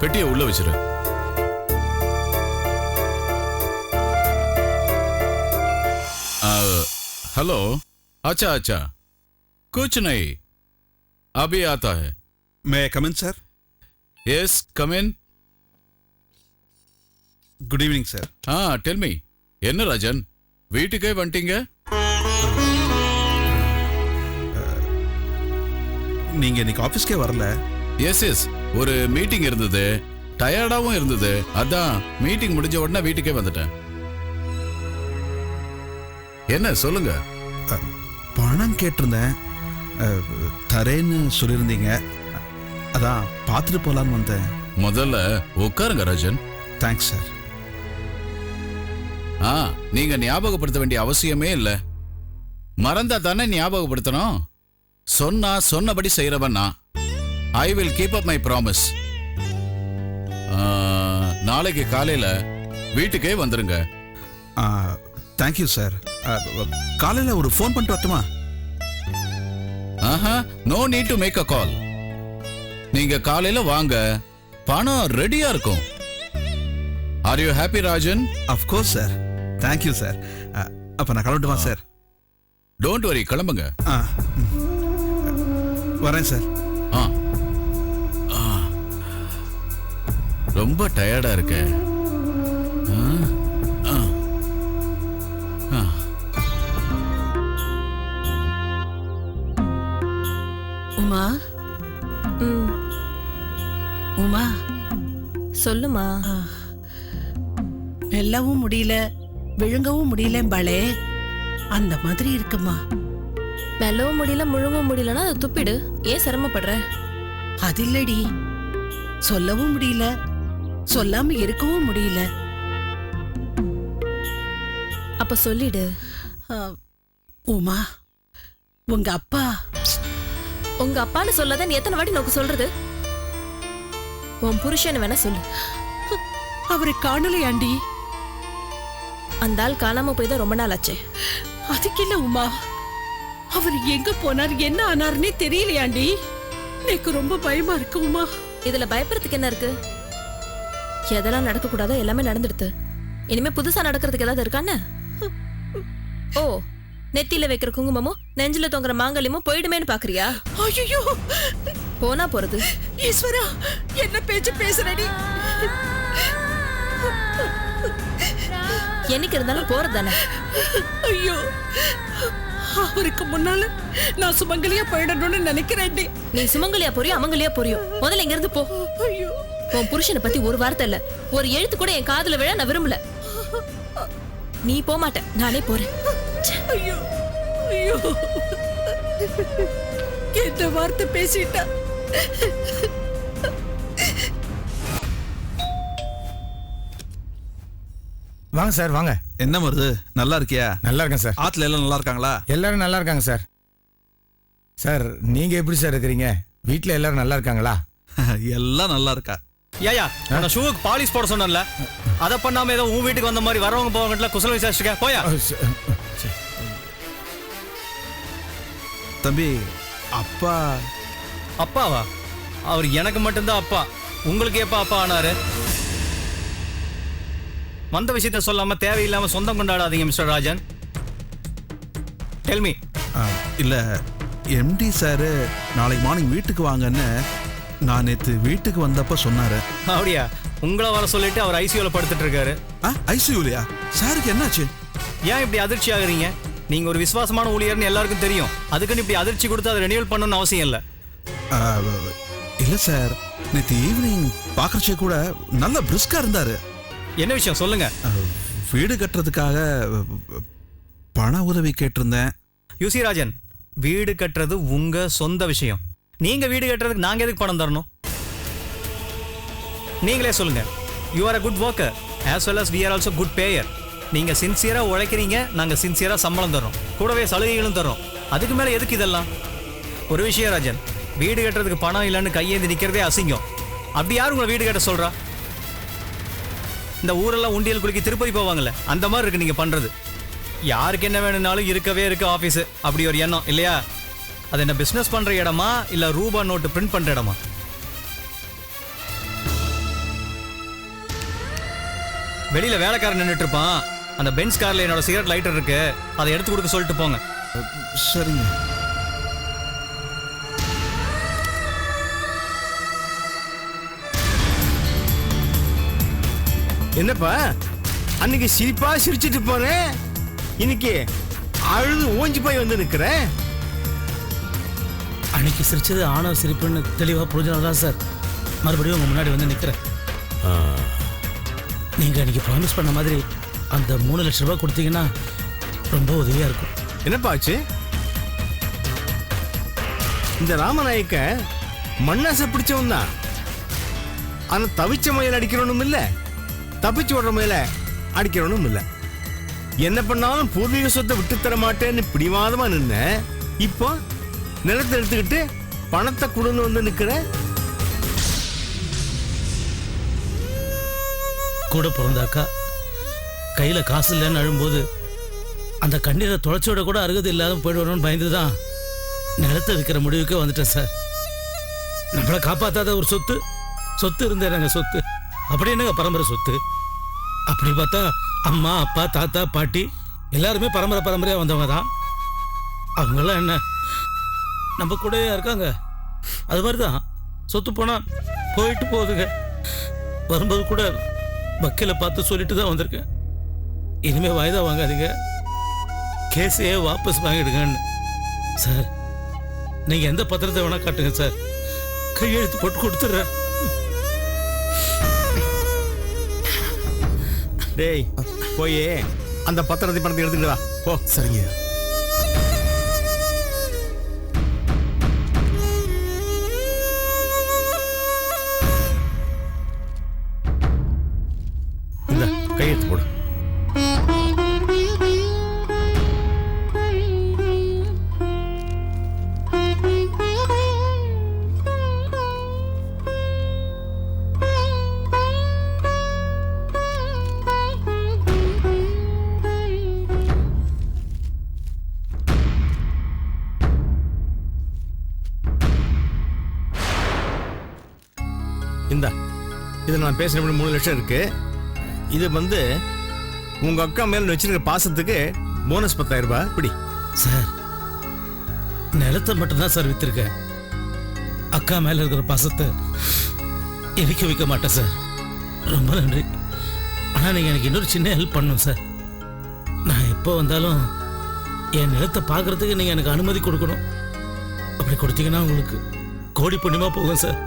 பெட்டியை உள்ள வச்சிரு आ, हेलो अच्छा अच्छा कुछ नहीं अभी आता है may come in sir yes come in good evening sir ah tell me என்ன ராஜன் வீட்டுக்கே வந்துட்டீங்க நீங்க இன்னைக்கு ஆபீஸ்க்கே வரல எஸ் எஸ் ஒரு மீட்டிங் இருந்தது. டயர்டாவும் இருந்தது. அதான் மீட்டிங் முடிஞ்ச உடனே வீட்டுக்கே வந்துட்டேன். என்ன சொல்லுங்க. பணம் கேட்டிருந்தேன். தரேன்னு சொல்லியிருந்தீங்க. அதான் பார்த்துட்டு போலான்னு வந்தேன். முதல்ல உட்காருங்க ராஜன். தேங்க்ஸ் சார் ஆ நீங்க ஞாபகப்படுத்த வேண்டிய அவசியமே இல்ல. மறந்தா தானே ஞாபகப்படுத்தணும்? சொன்னா சொன்னபடி செய்யறவன் நான். I will keep up my promise நாளைக்கு காலையில வீட்டுக்கே வந்துருங்க. தேங்க்யூ சார் காலையில் ஒரு ஃபோன் பண்ணிட்டு வரட்டுமா? ஆஹா no need to make a call நீங்க காலையில வாங்க. பணம் ரெடியா இருக்கும். Are you happy Rajan of course sir thank you sir அப்போ நான் கிளம்பட்டுமா சார் டோன்ட் வரி கிளம்புங்க. ஆ. வரேன் சார் ஆ. ரொம்ப டயர்டா இருக்க. உமா? உமா? சொல்லுமா. மெல்லவும் முடியல. விழுங்கவும் முடியலம்பாளே அந்த மாதிரி இருக்குமா? மெல்லவும் முடியல முழுங்கவும் முடியலன்னா அதை துப்பிடு. ஏன் சிரமப்படுற? அது இல்லடி. சொல்லவும் முடியல. சொல்லாம இருக்கவும் முடியல. அப்ப சொல்லிடு. உமா உங்க அப்பா. உங்க அப்பான்னு சொல்லாத நீ எத்தனை வாட்டி நோக்கு சொல்றது? உன் புருஷன் வேணா சொல்லு. அவரை காணலையாண்டி அந்த ஆள் காணாம போய் தான் ரொம்ப நாள் ஆச்சு. அதுக்கு இல்ல உமா? அவர் எங்க போனார் என்ன ஆனாருன்னே தெரியலையாண்டி எனக்கு ரொம்ப பயமா இருக்கு உமா. இதுல பயப்படுறதுக்கு என்ன இருக்கு? எதெல்லாம் நடக்க கூடாதோ எல்லாமே நடந்துடுது இனிமே புதுசா நடக்கிறதுக்கு ஏதாவது இருக்கான்னு ஓ நெத்தியில வைக்கிற குங்குமமும் நெஞ்சில தொங்குற மாங்கல்யமும் போயிடுமேன்னு பாக்குறியா? ஐயோ போனா போறது. ஈஸ்வரா என்ன பேச்சு பேசுறடி என்னைக்கு இருந்தாலும் போறது தானே ஐயோ அவருக்கு முன்னால நான் சுமங்கலியா போயிடணும்னு நினைக்கிறேன்டி நீ. சுமங்கலியா போறியோ அமங்கலியா போறியோ? முதல்ல இங்க இருந்து போ. ஐயோ. உன் புருஷனை பத்தி ஒரு வார்த்தை இல்ல. ஒரு எழுத்து கூட என் காதுல விழ நான் விரும்பல. நீ போக மாட்ட நானே போறேன். ஐயோ ஐயோ. என்ன வார்த்தை பேசிட்டா. வாங்க சார் வாங்க. என்ன வருது நல்லா இருக்கியா? நல்லா இருக்கேன் சார். ஆத்துல எல்லாம் நல்லா இருக்காங்களா? எல்லாரும் நல்லா இருக்காங்க சார். சார் நீங்க எப்படி சார் இருக்கிறீங்க? வீட்ல எல்லாரும் நல்லா இருக்காங்களா? எல்லாம் நல்லா இருக்கா? ஏயா நான் ஷூவுக்கு பாலிஷ் போட சொன்னேன்ல. அதை பண்ணாம ஏதோ உன் வீட்டுக்கு வந்த மாதிரி வரவங்க போவங்கல குசல விசாரிச்சுக்க போயா. தம்பி அப்பா. அப்பாவா? அவர் எனக்கு மட்டும்தான் அப்பா. உங்களுக்கு எப்ப அப்பா ஆனாரு? வந்த விஷயத்த சொல்லாம தேவையில்லாம சொந்தம் கொண்டாடாதீங்க மிஸ்டர் ராஜன். டெல்மி இல்ல எம்டி சாரு நாளைக்கு மார்னிங் வீட்டுக்கு வாங்கன்னு நான் நேத்து வீட்டுக்கு வந்தப்ப சொன்னாரு. அப்படியா? உங்களை வர சொல்லிட்டு அவர் ஐசியூல படுத்துட்டு இருக்காரு ஐசியூலியா சாருக்கு என்னாச்சு? ஏன் இப்படி அதிர்ச்சி ஆகுறீங்க? நீங்க ஒரு விசுவாசமான ஊழியர்னு எல்லாருக்கும் தெரியும். அதுக்குன்னு இப்படி அதிர்ச்சி கொடுத்து அதை ரெனியூல் பண்ணணும்னு அவசியம் இல்லை. இல்ல சார். நேத்து ஈவினிங் பாக்குறச்சே கூட நல்ல பிரிஸ்கா இருந்தாரு. என்ன விஷயம்? சொல்லுங்க. வீடு கட்டுறதுக்காக பண உதவி கேட்டிருந்தேன். யூசி ராஜன் வீடு கட்டுறது உங்க சொந்த விஷயம். நீங்க வீடு கட்டுறதுக்கு நாங்க எதுக்கு பணம் தரணும்? நீங்களே சொல்லுங்க. You are a good worker as well as we are also good payer நீங்க சின்சியரா உழைக்கிறீங்க நாங்க சின்சியரா சம்பளம் தரோம் கூடவே சலுகைகளும் தரோம் அதுக்கு மேல எதுக்கு இதெல்லாம்? ஒரு விஷயம் ராஜன் வீடு கட்டுறதுக்கு பணம் இல்லைன்னு கையேந்தி நிக்கிறதே அசிங்கம். அப்படி யார் உங்களை வீடு கட்ட சொல்றா? இந்த ஊரெல்லாம் உண்டியல் குலுக்கி திருப்பதி போவாங்கல்ல அந்த மாதிரி இருக்கு நீங்க பண்றது. யாருக்கு என்ன வேணும்னாலும் இருக்கவே இருக்கு ஆபீஸ் அப்படி ஒரு எண்ணம் இல்லையா? அது என்ன பிசினஸ் பண்ற இடமா? இல்ல ரூபா நோட்டு பிரிண்ட் பண்ற இடமா? வெளியில வேலைக்காரன் நின்றுட்டு இருப்பான். அந்த பென்ஸ் கார்ல என்னோட சிகரெட் லைட்டர் இருக்கு. அதை எடுத்து கொடுக்க சொல்லிட்டு போங்க. சரிங்க. என்னப்பா? அன்னைக்கு சிரிப்பா சிரிச்சிட்டு போறேன். இன்னைக்கு அழுது ஓஞ்சி போய் வந்து நிக்கிறேன். அன்னைக்கு சிரிச்சது ஆணவ சிரிப்புன்னு தெளிவாக புரிஞ்சனால தான் சார். மறுபடியும் உங்க முன்னாடி வந்து நிற்கிறேன் நீங்க அன்னைக்கு ப்ராமிஸ் பண்ண மாதிரி அந்த மூணு லட்ச ரூபாய் கொடுத்தீங்கன்னா ரொம்ப உதவியா இருக்கும். என்னப்பா ஆச்சு? இந்த ராமநாயக்க மண்ணாசை பிடிச்சவன் தான். ஆனா தவிச்ச முயல் அடிக்கிறவனும் இல்ல. தப்பிச்சு ஓடுற முயல அடிக்கிறவனும் இல்ல. என்ன பண்ணாலும் பூர்வீக சொத்தை விட்டு தர மாட்டேன்னு பிடிவாதமா நின்ன இப்போ நிலத்தை எடுத்துக்கிட்டு பணத்தை கொடுன்னு வந்து நிற்கிற கூட பிறந்த அக்கா. காசு இல்லைன்னு அழும்போது அந்த கண்ணீரை தொலைச்சோட கூட அருகது இல்லாத போயிடுவோம்னு பயந்து தான் நிலத்தை விற்கிற முடிவுக்கே வந்துட்டேன் சார். நம்மளை காப்பாத்தாத ஒரு சொத்து சொத்து இருந்தேன் சொத்து? அப்படி என்னங்க பரம்பரை சொத்து? அப்படி பார்த்தா அம்மா அப்பா தாத்தா பாட்டி எல்லாருமே பரம்பரை பரம்பரையாக வந்தவங்க தான் அவங்களாம் என்ன? நம்ம கூடயே இருக்காங்க. அது மாதிரி தான் சொத்து போனா போயிட்டு போகுதுங்க. வரும்போது கூட வக்கீலை பார்த்து சொல்லிட்டு தான் வந்திருக்கேன். இனிமே வாய்தா வாங்காதீங்க. கேஸையே வாபஸ் வாங்கிடுங்கன்னு. சார் நீங்க எந்த பத்திரத்தை வேணா காட்டுங்க சார். கையெழுத்து போட்டு கொடுத்துட்றேன். டேய் போய். அந்த பத்திரத்தை பணத்தை எடுத்துக்கிட்டு வா. போ. சரிங்க. இந்த இதில் நான் பேசுகிற மூணு லட்சம் இருக்கு. இது வந்து உங்க அக்கா மேல வச்சிருக்கிற பாசத்துக்கு போனஸ் பத்தாயிரம் ரூபாய். இப்படி சார் நிலத்தை மட்டும்தான் சார் வித்திருக்கேன். அக்கா மேல இருக்கிற பாசத்தை எரிக்க வைக்க மாட்டேன் சார். ரொம்ப நன்றி. ஆனா நீங்க எனக்கு இன்னொரு சின்ன ஹெல்ப் பண்ணணும் சார். நான் எப்போ வந்தாலும் என் நிலத்தை பார்க்கறதுக்கு நீங்க எனக்கு அனுமதி கொடுக்கணும். அப்படி கொடுத்தீங்கன்னா உங்களுக்கு கோடி புண்ணியமா போகும் சார்.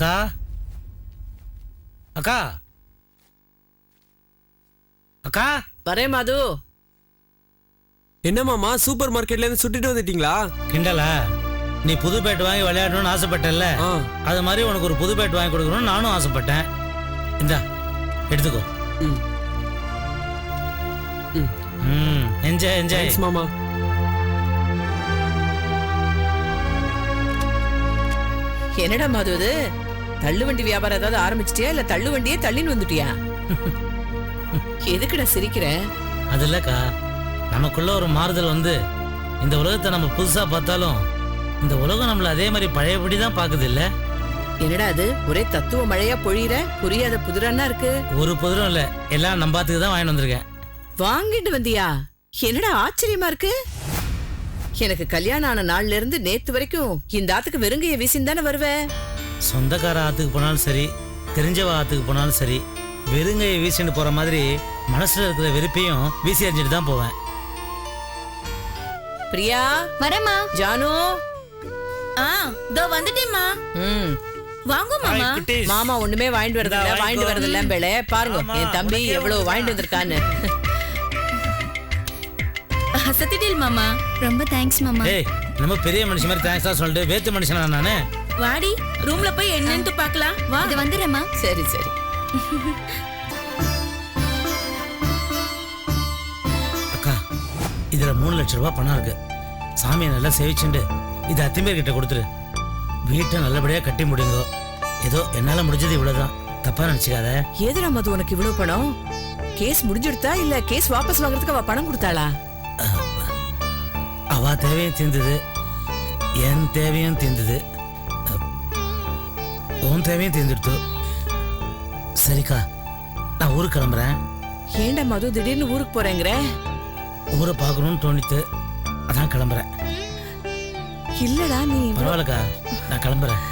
அக்கா? அக்கா? அக்கா? வரேன் மது. என்ன மாமா சூப்பர் மார்க்கெட்ல இருந்து சுட்டிட்டு வந்துட்டீங்களா? கிண்டலா? நீ புது பேட் வாங்கி விளையாடணும்னு ஆசைப்பட்டல்ல? ஆ. அது மாதிரி உனக்கு ஒரு புது பேட் வாங்கி கொடுக்கணும்னு நானும் ஆசைப்பட்டேன். இந்தா எடுத்துக்கோ. ம். என்ஜாய் என்ஜாய் தேங்க்ஸ் மாமா. என்னடா மது இது? தள்ளு வண்டி வியாபாரம் ஏதாவது ஆரம்பிச்சிட்டியா? இல்ல தள்ளு வண்டியே தள்ளின்னு வந்துட்டியா? எதுக்குடா சிரிக்கிற? அது இல்லக்கா. நமக்குள்ள ஒரு மாறுதல் வந்து இந்த உலகத்தை நம்ம புதுசா பார்த்தாலும் இந்த உலகம் நம்மள அதே மாதிரி பழையபடி தான் பாக்குது இல்ல? என்னடா அது? ஒரே தத்துவ மழையா பொழியிற? புரியாத புதிரானா இருக்கு? ஒரு புதிரும் இல்ல. எல்லாம் நம்பாத்துக்கு தான் வாங்கிட்டு வந்திருக்கேன். வாங்கிட்டு வந்தியா? என்னடா ஆச்சரியமா இருக்கு? எனக்கு கல்யாணம் ஆன நாள்ல இருந்து நேத்து வரைக்கும் இந்த ஆத்துக்கு வெறுங்கைய வீசின்னு தானே வருவ? சொந்தக்கார ஆத்துக்கு போனாலும் சரி தெரிஞ்சவ ஆத்துக்கு போனாலும் சரி வெறுங்கையை வீசிட்டு போற மாதிரி மனசுல இருக்கிற வெறுப்பையும் வீசி எறிஞ்சிட்டு தான் போவேன். பிரியா? வரேம்மா. ஜானு? ஆ இதோ வந்துட்டேம்மா. ம். வாங்க மாமா. மாமா ஒண்ணுமே வாங்கிட்டு வரதில்ல இந்தா, வாங்கிட்டு வாங்கிக்கோ. வரதில்ல பேளே பாருங்க என் தம்பி எவ்வளவு வாங்கிட்டு வந்திருக்கான்னு. சத்திட்டில் மாமா. ரொம்ப தேங்க்ஸ் மாமா. ஏய் நம்ம பெரிய மனுஷன் மாதிரி தேங்க்ஸ் தான் சொல்லிட்டு வேத்து மனுஷனா நானு? வாடி ரூம்ல போய் என்னன்னு பார்க்கலாம். வா. இது வந்துடுறேம்மா. சரி சரி. அக்கா இதுல மூணு லட்ச ரூபாய் பணம் இருக்கு. சாமியை நல்லா சேவிச்சுண்டு இது அத்திம்பேர் கிட்ட கொடுத்துரு. வீட்டை நல்லபடியா கட்டி முடியுங்க. ஏதோ என்னால முடிஞ்சது இவ்வளவுதான். தப்பா நினைச்சுக்காத. ஏதுடா மது உனக்கு இவ்வளவு பணம்? கேஸ் முடிஞ்சிடுதா இல்ல கேஸ் வாபஸ் வாங்குறதுக்கு அவ பணம் கொடுத்தாளா? அவ தேவையும் தீர்ந்தது என் தேவையும் தீர்ந்தது உன் தேவையும் தீர்ந்துடுத்து. சரிக்கா நான் ஊருக்கு கிளம்புறேன். ஏண்டா மது திடீர்னு ஊருக்கு போறேங்கிற? ஊரை பார்க்கணும்னு தோணித்து அதான் கிளம்புறேன். இல்லடா நீ பரவாயில்லக்கா நான் கிளம்புறேன்.